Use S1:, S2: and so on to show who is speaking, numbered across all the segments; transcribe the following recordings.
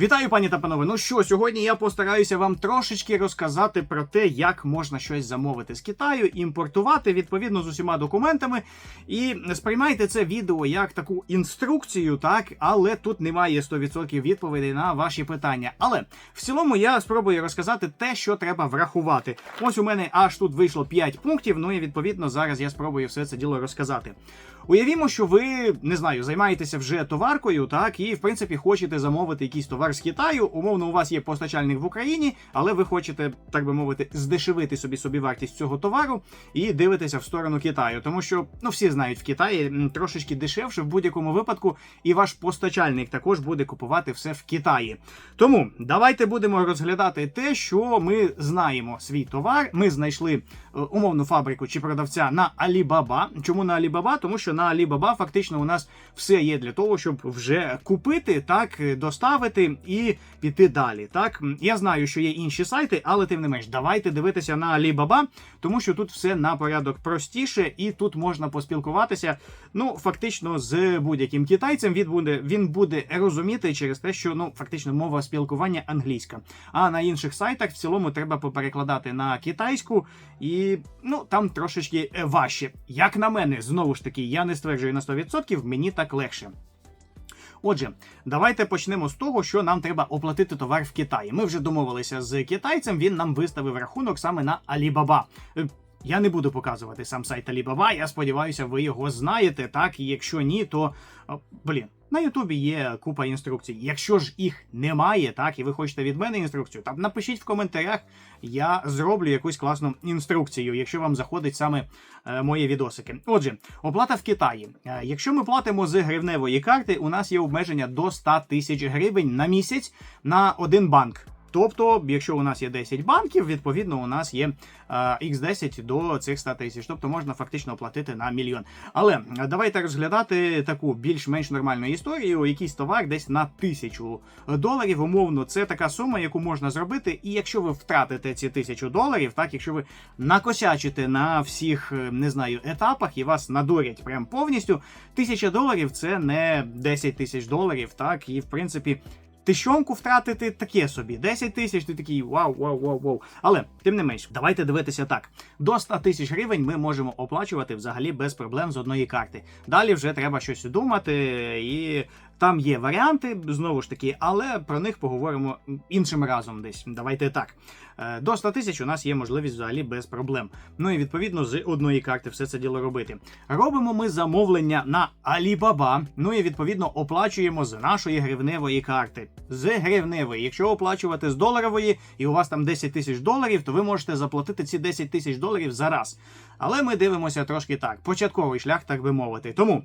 S1: Вітаю, пані та панове. Ну що, сьогодні я постараюся вам трошечки розказати про те, як можна щось замовити з Китаю, імпортувати відповідно з усіма документами. І сприймайте це відео як таку інструкцію, так, але тут немає 100% відповідей на ваші питання. Але в цілому я спробую розказати те, що треба врахувати. Ось у мене аж тут вийшло 5 пунктів. Ну і відповідно зараз я спробую все це діло розказати. Уявімо, що ви не знаю, займаєтеся вже товаркою, так, і в принципі хочете замовити якийсь товар з Китаю. Умовно, у вас є постачальник в Україні, але ви хочете, так би мовити, здешевити собі собівартість цього товару і дивитеся в сторону Китаю. Тому що ну всі знають, в Китаї трошечки дешевше в будь-якому випадку, і ваш постачальник також буде купувати все в Китаї. Тому давайте будемо розглядати те, що ми знаємо свій товар. Ми знайшли умовну фабрику чи продавця на Alibaba. Чому на Alibaba? Тому що на Alibaba фактично у нас все є для того, щоб вже купити, так доставити і піти далі. Так я знаю, що є інші сайти, але тим не менш, давайте дивитися на Alibaba, тому що тут все на порядок простіше, і тут можна поспілкуватися. Ну, фактично, з будь-яким китайцем він буде він буде розуміти через те, що ну фактично мова спілкування англійська. А на інших сайтах в цілому треба поперекладати на китайську, і ну там трошечки е, важче. Як на мене, знову ж таки, я не стверджую на 100%, мені так легше. Отже, давайте почнемо з того, що нам треба оплатити товар в Китаї. Ми вже домовилися з китайцем. Він нам виставив рахунок саме на Alibaba. Е, Я не буду показувати сам сайт Alibaba, Я сподіваюся, ви його знаєте. Так, і якщо ні, то блін. На Ютубі є купа інструкцій. Якщо ж їх немає, так і ви хочете від мене інструкцію, там напишіть в коментарях, я зроблю якусь класну інструкцію, якщо вам заходить саме е, мої відосики. Отже, оплата в Китаї. Е, якщо ми платимо з гривневої карти, у нас є обмеження до 100 тисяч гривень на місяць на один банк. Тобто, якщо у нас є 10 банків, відповідно у нас є е, X10 до цих 100 тисяч. Тобто можна фактично оплатити на мільйон. Але е, давайте розглядати таку більш-менш нормальну історію. Якийсь товар десь на тисячу доларів. Умовно, це така сума, яку можна зробити. І якщо ви втратите ці тисячу доларів, так якщо ви накосячите на всіх е, не знаю етапах і вас надурять прям повністю, тисяча доларів це не 10 тисяч доларів, так і в принципі. Тищонку втратити таке собі. 10 тисяч, ти такий вау, вау, вау, вау. Але тим не менш, давайте дивитися так. До 100 тисяч гривень ми можемо оплачувати взагалі без проблем з одної карти. Далі вже треба щось думати, і там є варіанти, знову ж таки, але про них поговоримо іншим разом десь. Давайте так. Е, До 100 тисяч у нас є можливість взагалі без проблем. Ну і відповідно з одної карти все це діло робити. Робимо ми замовлення на Alibaba, ну і відповідно оплачуємо з нашої гривневої карти. З гривневої. Якщо оплачувати з доларової і у вас там 10 тисяч доларів, то ви можете заплатити ці 10 тисяч доларів за раз. Але ми дивимося трошки так. Початковий шлях, так би мовити. Тому.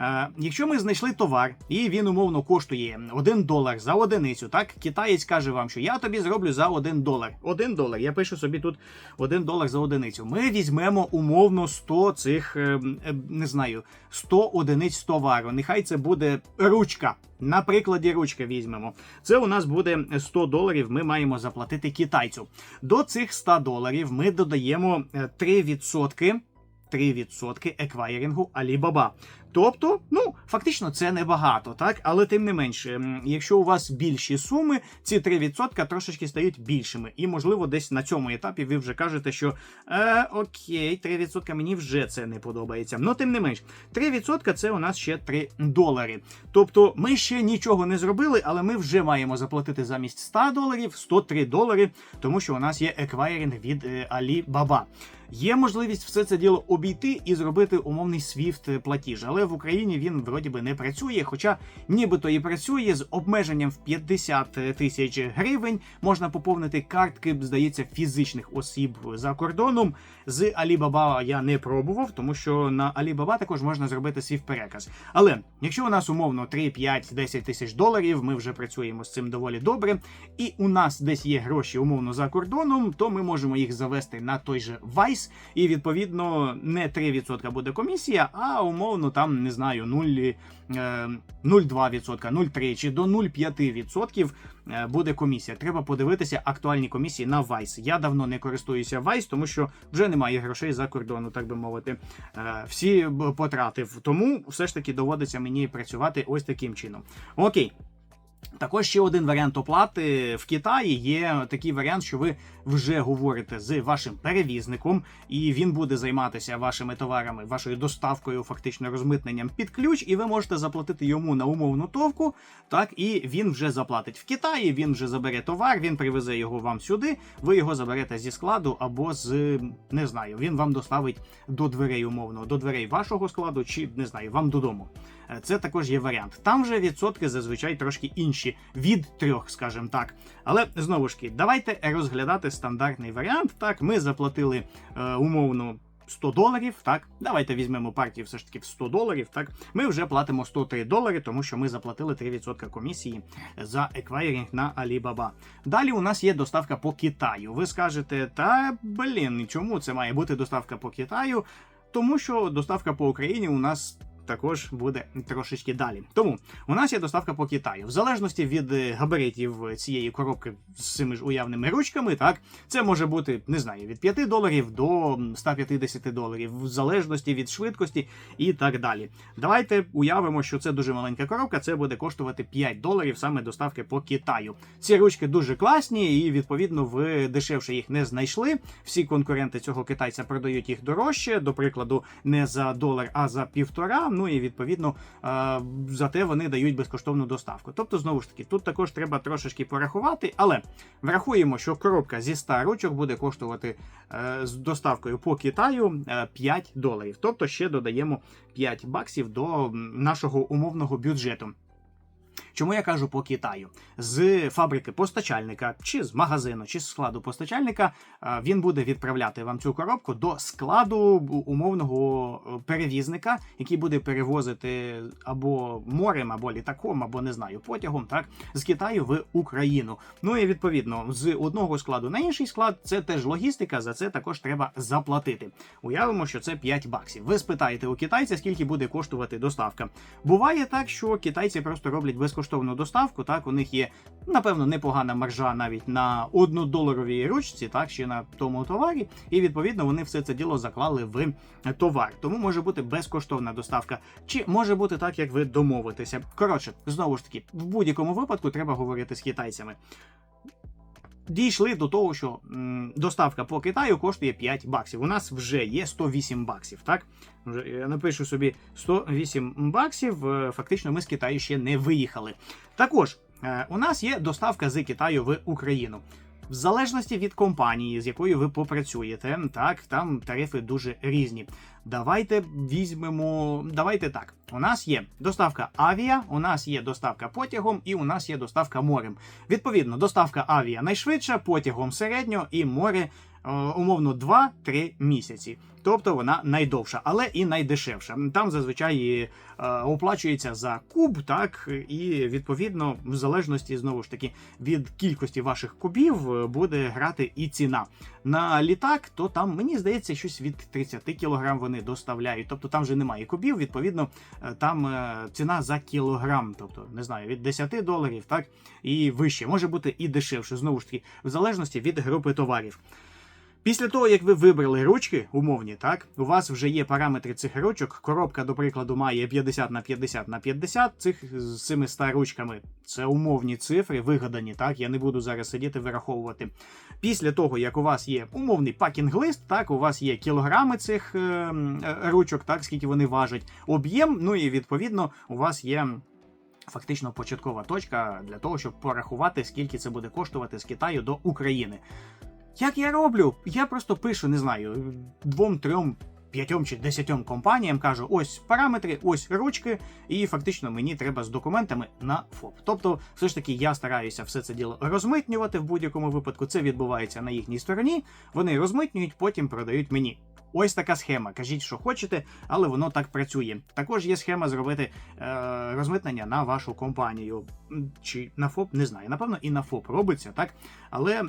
S1: Е, якщо ми знайшли товар, і він умовно коштує 1 долар за одиницю, так китаєць каже вам, що я тобі зроблю за 1 долар. 1 долар. Я пишу собі тут 1 долар за одиницю. Ми візьмемо умовно 100 цих, е, е, не знаю, 100 одиниць товару. Нехай це буде ручка. На прикладі ручка візьмемо. Це у нас буде 100 доларів. Ми маємо заплатити китайцю. До цих 100 доларів ми додаємо е, 3%. 3% еквайрінгу Alibaba. Тобто, ну фактично, це небагато, так? Але тим не менше, якщо у вас більші суми, ці 3% трошечки стають більшими. І, можливо, десь на цьому етапі ви вже кажете, що е, окей, 3% мені вже це не подобається. Ну, тим не менш, 3% це у нас ще 3 долари. Тобто, ми ще нічого не зробили, але ми вже маємо заплатити замість 100 доларів 103 долари, тому що у нас є еквайринг від е, Alibaba. Є можливість все це діло обійти і зробити умовний SWIFT платіж, але в Україні він вроді би не працює. Хоча нібито і працює з обмеженням в 50 тисяч гривень. Можна поповнити картки, здається, фізичних осіб за кордоном. З Alibaba я не пробував, тому що на Alibaba також можна зробити свій переказ. Але якщо у нас умовно 3, 5, 10 тисяч доларів, ми вже працюємо з цим доволі добре, і у нас десь є гроші умовно за кордоном, то ми можемо їх завести на той же Vice, і відповідно не 3% буде комісія, а умовно там не знаю 0, е, 0,2%, 0,3 чи до 0,5% е, буде комісія. Треба подивитися актуальні комісії на Vice. Я давно не користуюся Vice, тому що вже немає грошей за кордону, так би мовити. Е, Всі потратив. Тому все ж таки доводиться мені працювати ось таким чином. Окей. Також ще один варіант оплати в Китаї є такий варіант, що ви вже говорите з вашим перевізником, і він буде займатися вашими товарами, вашою доставкою, фактично розмитненням під ключ, і ви можете заплатити йому на умовну товку. Так, і він вже заплатить в Китаї. Він вже забере товар, він привезе його вам сюди. Ви його заберете зі складу або з не знаю. Він вам доставить до дверей умовно, до дверей вашого складу, чи не знаю, вам додому. Е, Це також є варіант. Там вже відсотки зазвичай трошки інші від трьох, скажімо так. Але знову ж таки, давайте розглядати стандартний варіант. Так, ми заплатили е, умовно. 100 доларів, так, давайте візьмемо партію все ж таки в 100 доларів. Так, ми вже платимо 103 долари, тому що ми заплатили 3% комісії за еквайрінг на Alibaba. Далі у нас є доставка по Китаю. Ви скажете, та блін, чому це має бути доставка по Китаю? Тому що доставка по Україні у нас також буде трошечки далі. Тому у нас є доставка по Китаю. В залежності від е, габаритів цієї коробки з цими ж уявними ручками, так це може бути не знаю від 5 доларів до 150 доларів, в залежності від швидкості і так далі. Давайте уявимо, що це дуже маленька коробка. Це буде коштувати 5 доларів саме доставки по Китаю. Ці ручки дуже класні, і відповідно ви дешевше їх не знайшли. Всі конкуренти цього китайця продають їх дорожче, до прикладу, не за долар, а за півтора. Ну і відповідно е, зате вони дають безкоштовну доставку. Тобто, знову ж таки, тут також треба трошечки порахувати, але врахуємо, що коробка зі 100 ручок буде коштувати е, з доставкою по Китаю е, 5 доларів. Тобто ще додаємо 5 баксів до нашого умовного бюджету. Чому я кажу по Китаю? З фабрики постачальника, чи з магазину, чи з складу постачальника е, він буде відправляти вам цю коробку до складу умовного е, перевізника, який буде перевозити або морем, або літаком, або не знаю, потягом, так з Китаю в Україну. Ну і відповідно з одного складу на інший склад це теж логістика. За це також треба заплатити. Уявимо, що це 5 баксів. Ви спитаєте у китайця, скільки буде коштувати доставка. Буває так, що китайці просто роблять безкоштовну доставку. Так, у них є напевно непогана маржа навіть на однодоларовій ручці, так ще на тому товарі, і відповідно вони все це діло заклали в товар. Тому може бути безкоштовна доставка, чи може бути так, як ви домовитеся. Коротше, знову ж таки, в будь-якому випадку треба говорити з китайцями. Дійшли до того, що доставка по Китаю коштує 5 баксів. У нас вже є 108 баксів. Так вже я напишу собі 108 баксів. е, Фактично, ми з Китаю ще не виїхали. Також е, у нас є доставка з Китаю в Україну. В залежності від компанії, з якою ви попрацюєте, так там тарифи дуже різні. Давайте візьмемо. Давайте так. У нас є доставка авіа, у нас є доставка потягом, і у нас є доставка морем. Відповідно, доставка авіа найшвидша, потягом середньо і море. Е, Умовно 2-3 місяці, тобто вона найдовша, але і найдешевша. Там зазвичай е, оплачується за куб, так і відповідно, в залежності знову ж таки від кількості ваших кубів е, буде грати і ціна. На літак, то там мені здається, щось від 30 кг вони доставляють. Тобто там вже немає кубів. Відповідно, там ціна за кілограм, тобто не знаю, від 10 доларів, так і вище, може бути і дешевше. Знову ж таки, в залежності від групи товарів. Після того, як ви вибрали ручки умовні, так у вас вже є параметри цих ручок. Коробка, до прикладу, має 50 на 50 на 50 цих з цими 100 ручками. Це умовні цифри, вигадані. Так, я не буду зараз сидіти вираховувати. Після того, як у вас є умовний пакінг-лист, так у вас є кілограми цих е, е, ручок, так скільки вони важать, об'єм. Ну і відповідно у вас є. Фактично початкова точка для того, щоб порахувати, скільки це буде коштувати з Китаю до України. Як я роблю? Я просто пишу, не знаю, двом, трьом, п'ятьом чи десятьом компаніям кажу: ось параметри, ось ручки, і фактично мені треба з документами на ФОП. Тобто, все ж таки, я стараюся все це діло розмитнювати в будь-якому випадку. Це відбувається на їхній стороні. Вони розмитнюють, потім продають мені. Ось така схема. Кажіть, що хочете, але воно так працює. Також є схема зробити е, розмитнення на вашу компанію. Чи на ФОП, не знаю. Напевно, і на ФОП робиться, так? Але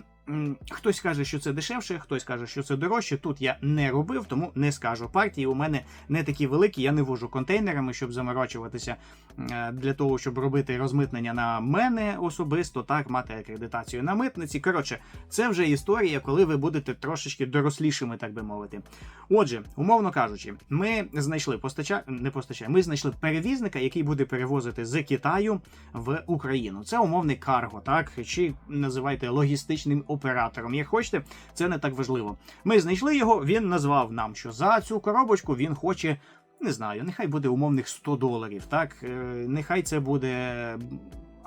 S1: хтось каже, що це дешевше, хтось каже, що це дорожче. Тут я не робив, тому не скажу. Партії у мене не такі великі, я не вожу контейнерами, щоб заморочуватися е, для того, щоб робити розмитнення на мене особисто, так, мати акредитацію на митниці. Коротше, це вже історія, коли ви будете трошечки дорослішими, так би мовити. Отже, умовно кажучи, ми знайшли постача... не постача... ми знайшли перевізника, який буде перевозити з Китаю в Україну. Це умовний карго, так чи називайте логістичним оператором. Як хочете, це не так важливо. Ми знайшли його. Він назвав нам, що за цю коробочку він хоче. Не знаю, нехай буде умовних 100 доларів, так Е, нехай це буде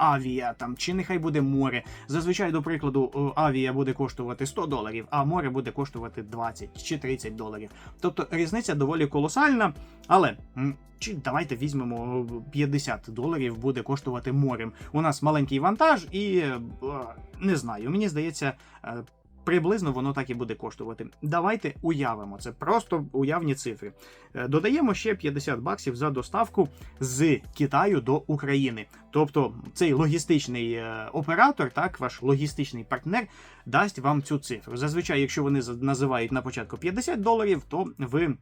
S1: авіа там, чи нехай буде море. Зазвичай, до прикладу, авіа буде коштувати 100 доларів, а море буде коштувати 20 чи 30 доларів. Тобто різниця доволі колосальна, але. Чи давайте візьмемо 50 доларів буде коштувати морем. У нас маленький вантаж, і е, не знаю, мені здається, е, приблизно воно так і буде коштувати. Давайте уявимо це, просто уявні цифри. Е, Додаємо ще 50 баксів за доставку з Китаю до України. Тобто цей логістичний е, оператор, так, ваш логістичний партнер, дасть вам цю цифру. Зазвичай, якщо вони називають на початку 50 доларів, то ви.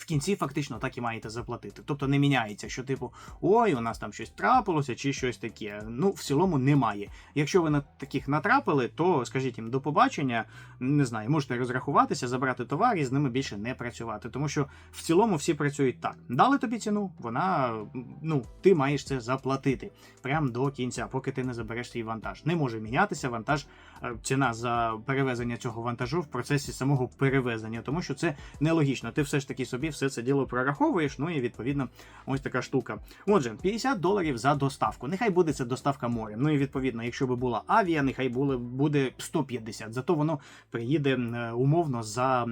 S1: В кінці фактично так і маєте заплатити. Тобто не міняється, що типу, ой, у нас там щось трапилося чи щось таке. Ну, в цілому немає. Якщо ви на таких натрапили, то скажіть їм до побачення, не знаю, можете розрахуватися, забрати товар і з ними більше не працювати. Тому що в цілому всі працюють так. Дали тобі ціну, вона ну, ти маєш це заплатити прямо до кінця, поки ти не забереш свій вантаж. Не може мінятися вантаж, е, ціна за перевезення цього вантажу в процесі самого перевезення, тому що це нелогічно. Ти все ж таки собі все це діло прораховуєш. Ну і відповідно, ось така штука. Отже, 50 доларів за доставку. Нехай буде це доставка морем. Ну і відповідно, якщо би була авіа, нехай було, буде 150. Зато воно приїде умовно за.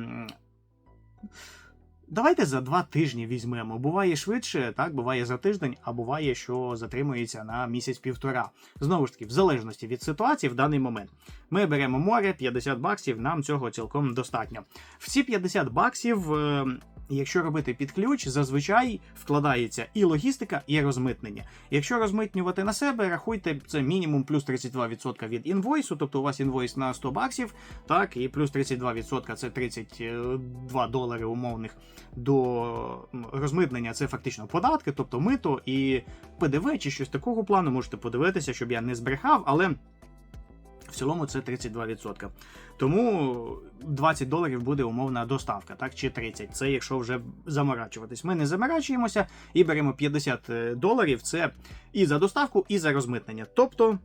S1: Давайте за два тижні візьмемо. Буває швидше, так буває за тиждень, а буває, що затримується на місяць-півтора. Знову ж таки, в залежності від ситуації в даний момент. Ми беремо море, 50 баксів, нам цього цілком достатньо. В ці 50 баксів, е, якщо робити під ключ, зазвичай вкладається і логістика, і розмитнення. Якщо розмитнювати на себе, рахуйте це мінімум плюс 32% від інвойсу, тобто у вас інвойс на 100 баксів, так, і плюс 32% це 32 долари умовних до розмитнення. Це фактично податки, тобто мито і ПДВ чи щось такого плану. Можете подивитися, щоб я не збрехав, але. В цілому це 32%. Тому 20 доларів буде умовна доставка, так чи 30. Це якщо вже заморачуватись. Ми не заморачуємося і беремо 50 доларів. Це і за доставку, і за розмитнення. Тобто,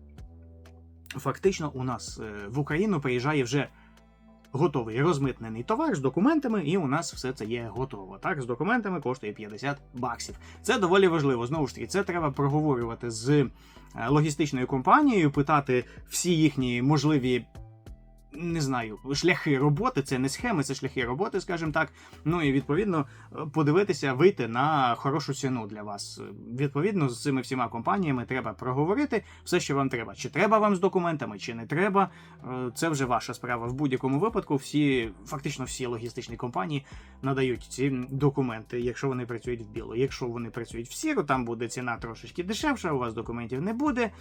S1: фактично, у нас е, в Україну приїжджає вже готовий розмитнений товар з документами, і у нас все це є готово. Так, з документами коштує 50 баксів. Це доволі важливо. Знову ж таки, це треба проговорювати з е, логістичною компанією, питати всі їхні можливі. Не знаю, шляхи роботи, це не схеми, це шляхи роботи, скажімо так. Ну і відповідно подивитися, вийти на хорошу ціну для вас. Відповідно, з цими всіма компаніями треба проговорити все, що вам треба. Чи треба вам з документами, чи не треба. Е, Це вже ваша справа. В будь-якому випадку всі, фактично всі логістичні компанії надають ці документи, якщо вони працюють в білу. Якщо вони працюють в сіру, там буде ціна трошечки дешевша, у вас документів не буде.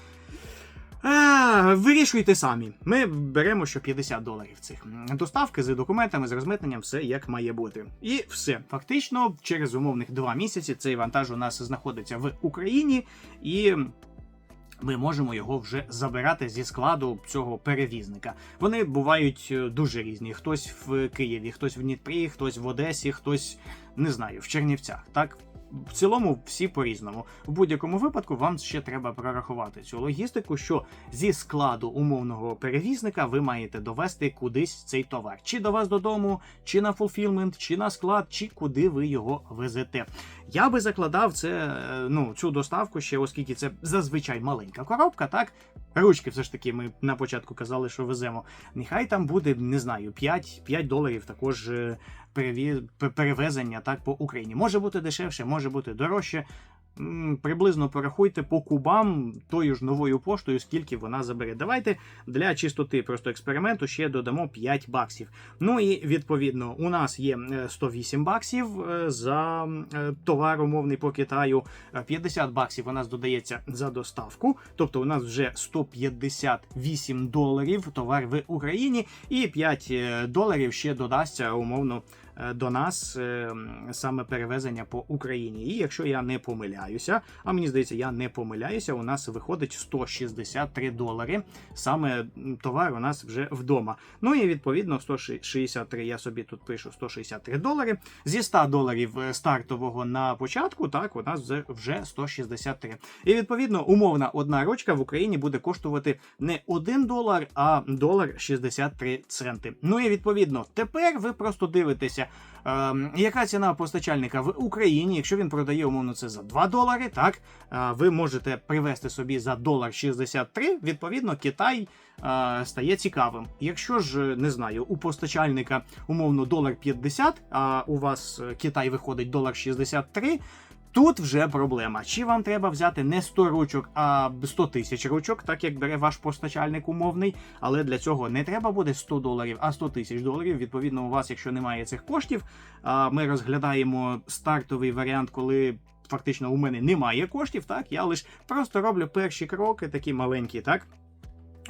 S1: А, вирішуйте самі. Ми беремо що 50 доларів цих доставки з документами, з розмитненням, все як має бути. І все. Фактично, через умовних два місяці цей вантаж у нас знаходиться в Україні, і ми можемо його вже забирати зі складу цього перевізника. Вони бувають е, дуже різні. Хтось в Києві, хтось в Дніпрі, хтось в Одесі, хтось не знаю, в Чернівцях. Так. В цілому всі по-різному. В будь-якому випадку вам ще треба прорахувати цю логістику, що зі складу умовного перевізника ви маєте довести кудись цей товар, чи до вас додому, чи на фулфілмент, чи на склад, чи куди ви його везете. Я би закладав це, е, ну, цю доставку ще, оскільки це зазвичай маленька коробка, так? Ручки, все ж таки, ми на початку казали, що веземо. Нехай там буде, не знаю, 5, 5 доларів також е, перевезення так по Україні. Може бути дешевше, може бути дорожче. Приблизно порахуйте по кубам тою ж новою поштою, скільки вона забере. Давайте для чистоти просто експерименту ще додамо 5 баксів. Ну і відповідно, у нас є е, 108 баксів е, за е, товар умовний по Китаю. Е, 50 баксів у нас додається за доставку, тобто у нас вже 158 доларів товар в Україні, і 5 е, доларів ще додасться умовно е, до нас е, саме перевезення по Україні. І якщо я не помиляюся, а мені здається, я не помиляюся, у нас виходить 163 долари. Саме товар у нас вже вдома. Ну і відповідно 163, я собі тут пишу 163 долари. Зі 100 доларів е, стартового на початку, так, у нас вже 163. І відповідно умовна одна ручка в Україні буде коштувати не 1 долар, а долар 63 центи. Ну і відповідно, тепер ви просто дивитеся. Ем, яка ціна постачальника в Україні, якщо він продає умовно це за 2 долари, так е, ви можете привезти собі за долар 63, відповідно, Китай е, стає цікавим. Якщо ж не знаю, у постачальника умовно долар 50, а у вас е, Китай виходить долар 63. Тут вже проблема. Чи вам треба взяти не 100 ручок, а 100 тисяч ручок, так як бере ваш постачальник умовний. Але для цього не треба буде 100 доларів, а 100 тисяч доларів. Відповідно, у вас, якщо немає цих коштів, ми розглядаємо стартовий варіант, коли. Фактично у мене немає коштів, так я лише просто роблю перші кроки, такі маленькі, так.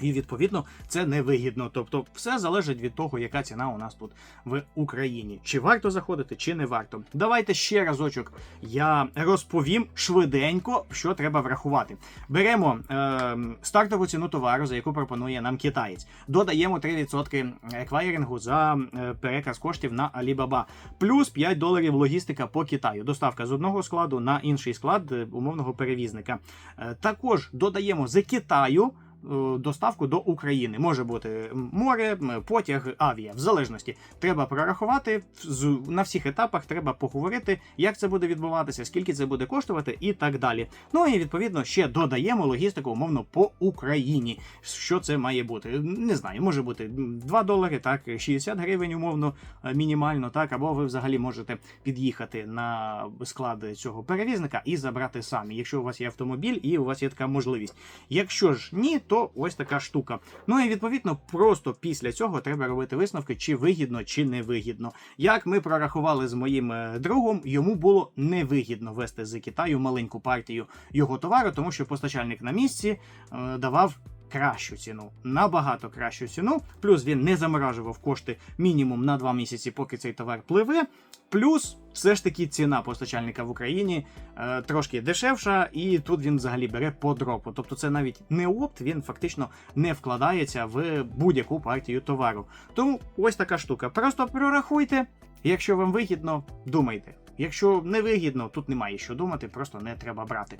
S1: І відповідно це невигідно. Тобто, все залежить від того, яка ціна у нас тут в Україні. Чи варто заходити, чи не варто. Давайте ще разочок. Я розповім швиденько, що треба врахувати. Беремо е, стартову ціну товару, за яку пропонує нам китаєць. Додаємо 3% еквайрінгу за е, переказ коштів на Alibaba. Плюс 5 доларів логістика по Китаю. Доставка з одного складу на інший склад е, умовного перевізника. Е, також додаємо з Китаю доставку до України. Може бути море, потяг, авіа, в залежності. Треба прорахувати на всіх етапах. Треба поговорити, як це буде відбуватися, скільки це буде коштувати, і так далі. Ну і відповідно ще додаємо логістику умовно по Україні. Що це має бути? Не знаю, може бути 2 долари, так 60 гривень, умовно, е, мінімально, так або ви взагалі можете під'їхати на склад цього перевізника і забрати самі, якщо у вас є автомобіль і у вас є така можливість. Якщо ж ні, то ось така штука. Ну і відповідно, просто після цього треба робити висновки, чи вигідно, чи не вигідно. Як ми прорахували з моїм е, другом, йому було невигідно вести з Китаю маленьку партію його товару, тому що постачальник на місці е, давав. Кращу ціну, набагато кращу ціну. Плюс він не заморажував кошти мінімум на 2 місяці, поки цей товар пливе. Плюс, все ж таки, ціна постачальника в Україні е, трошки дешевша, і тут він взагалі бере по дропу. Тобто це навіть не опт, він фактично не вкладається в будь-яку партію товару. Тому ось така штука. Просто прорахуйте. Якщо вам вигідно, думайте. Якщо не вигідно, тут немає що думати, просто не треба брати.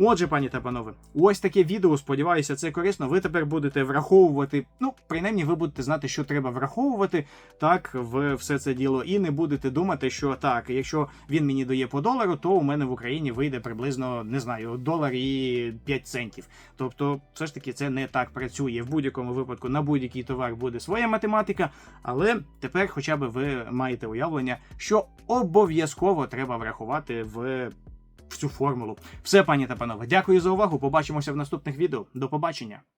S1: Отже, пані та панове, ось таке відео. Сподіваюся, це корисно. Ви тепер будете враховувати. Ну, принаймні, ви будете знати, що треба враховувати так в все це діло, і не будете думати, що так, якщо він мені дає по долару, то у мене в Україні вийде приблизно не знаю, долар і 5 центів. Тобто, все ж таки, це не так працює. В будь-якому випадку на будь-який товар буде своя математика, але тепер, хоча б ви маєте уявлення, що обов'язково треба врахувати в. В цю формулу. Все, пані та панове, дякую за увагу. Побачимося в наступних відео. До побачення.